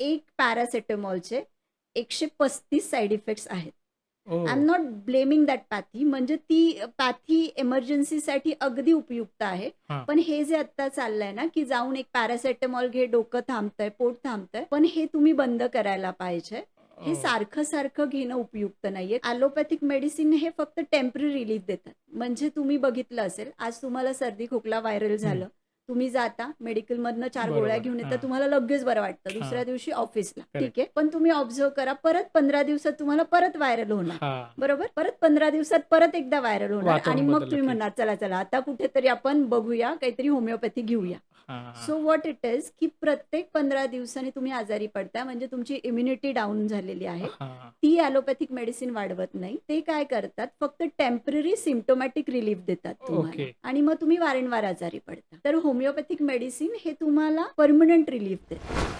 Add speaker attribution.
Speaker 1: एक पॅरासेटमॉलचे एकशे पस्तीस साईड इफेक्ट्स आहेत. I am not blaming that pathy म्हणजे ती पॅथी इमर्जन्सीसाठी अगदी उपयुक्त आहे. पण हे जे आता चाललंय ना की जाऊन एक पॅरासेटमॉल घे डोकं थांबतंय पोट थांबतंय पण हे तुम्ही बंद करायला पाहिजे. हे
Speaker 2: ओ.
Speaker 1: सारखं सारखं घेणं उपयुक्त नाहीये. ॲलोपॅथिक मेडिसिन हे फक्त टेंपररी रिलीफ देतात. म्हणजे तुम्ही बघितलं असेल आज तुम्हाला सर्दी खोकला व्हायरल झालं. तुम्ही जाता मेडिकल मधनं चार गोळ्या घेऊन येता
Speaker 2: हा.
Speaker 1: तुम्हाला लगेच बरं वाटतं. दुसऱ्या दिवशी ऑफिसला. ठीक आहे. पण तुम्ही ऑब्झर्व करा परत पंधरा दिवसात तुम्हाला परत व्हायरल होणार. बरोबर? परत पंधरा दिवसात परत एकदा व्हायरल होणार. आणि मग तुम्ही. म्हणणार चला चला आता कुठेतरी आपण बघूया काहीतरी होमिओपॅथी घेऊया.
Speaker 2: हा.
Speaker 1: सो व्हॉट इट इज की प्रत्येक पंधरा दिवसांनी तुम्ही आजारी पडताय म्हणजे तुमची इम्युनिटी डाऊन झालेली आहे.
Speaker 2: हा.
Speaker 1: ती ॲलोपॅथिक मेडिसिन वाढवत नाही. ते काय करतात फक्त टेंपररी सिम्टोमॅटिक रिलीफ देतात तुम्हाला. आणि मग तुम्ही वारंवार आजारी पडता. तर होमिओपॅथिक मेडिसिन हे तुम्हाला परमनंट रिलीफ देतात